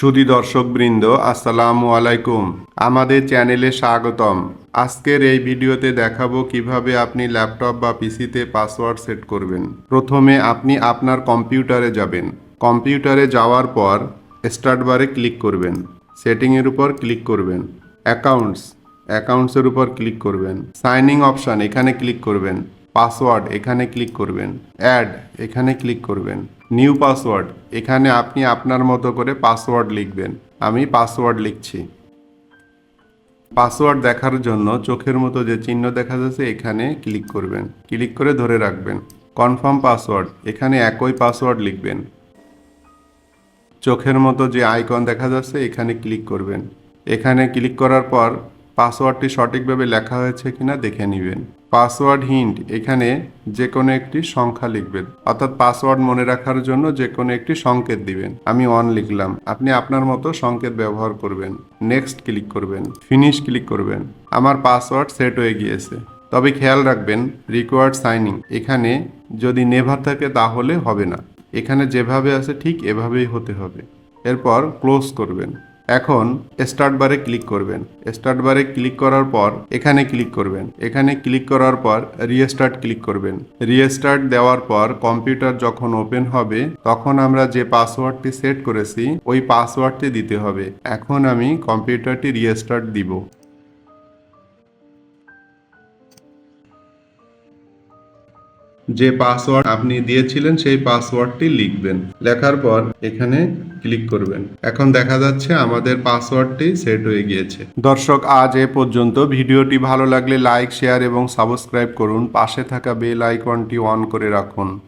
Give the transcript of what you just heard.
সুধী দর্শকবৃন্দ, আসসালামু আলাইকুম। আমাদের চ্যানেলে স্বাগতম। আজকের এই ভিডিওতে দেখাবো কীভাবে আপনি ল্যাপটপ বা পিসিতে পাসওয়ার্ড সেট করবেন। প্রথমে আপনি আপনার কম্পিউটারে যাবেন। কম্পিউটারে যাওয়ার পর স্টার্ট বারে ক্লিক করবেন। সেটিংয়ের উপর ক্লিক করবেন। অ্যাকাউন্টস। অ্যাকাউন্টসের উপর ক্লিক করবেন। সাইনিং অপশান, এখানে ক্লিক করবেন। পাসওয়ার্ড এখানে ক্লিক করবেন। অ্যাড এখানে ক্লিক করবেন। নিউ পাসওয়ার্ড এখানে আপনি আপনার মতো করে পাসওয়ার্ড লিখবেন। আমি পাসওয়ার্ড লিখছি। পাসওয়ার্ড দেখার জন্য চোখের মতো যে চিহ্ন দেখা যাচ্ছে, এখানে ক্লিক করবেন। ক্লিক করে ধরে রাখবেন। কনফার্ম পাসওয়ার্ড এখানে একই পাসওয়ার্ড লিখবেন। চোখের মতো যে আইকন দেখা যাচ্ছে, এখানে ক্লিক করবেন। এখানে ক্লিক করার পর পাসওয়ার্ডটি সঠিকভাবে লেখা হয়েছে কিনা দেখে নেবেন। পাসওয়ার্ড হিন্ট, এখানে যে কোনো একটি সংখ্যা লিখবেন। অর্থাৎ পাসওয়ার্ড মনে রাখার জন্য যে কোনো একটি সংকেত দিবেন। আমি অন লিখলাম। আপনি আপনার মতো সংকেত ব্যবহার করবেন। নেক্সট ক্লিক করবেন। ফিনিশ ক্লিক করবেন। আমার পাসওয়ার্ড সেট হয়ে গিয়েছে। তবে খেয়াল রাখবেন রিকোয়ার্ড সাইনিং এখানে যদি নেভার থাকে তাহলে হবে না। এখানে যেভাবে আছে ঠিক এভাবেই হতে হবে। এরপর ক্লোজ করবেন। এখন স্টার্ট বারে ক্লিক করবেন। স্টার্ট বারে ক্লিক করার পর এখানে ক্লিক করবেন। এখানে ক্লিক করার পর রিস্টার্ট ক্লিক করবেন। রিস্টার্ট দেওয়ার পর কম্পিউটার যখন ওপেন হবে, তখন আমরা যে পাসওয়ার্ডটি সেট করেছি, ওই পাসওয়ার্ডটি দিতে হবে। এখন আমি কম্পিউটারটি রিস্টার্ট দিব। যে পাসওয়ার্ড আপনি দিয়েছিলেন, সেই পাসওয়ার্ডটি লিখবেন। লেখার পর এখানে ক্লিক করবেন। এখন দেখা যাচ্ছে আমাদের পাসওয়ার্ডটি সেট হয়ে গিয়েছে। দর্শক, আজ এ পর্যন্ত। ভিডিওটি ভালো লাগলে লাইক শেয়ার এবং সাবস্ক্রাইব করুন। পাশে থাকা বেল আইকনটি অন করে রাখুন।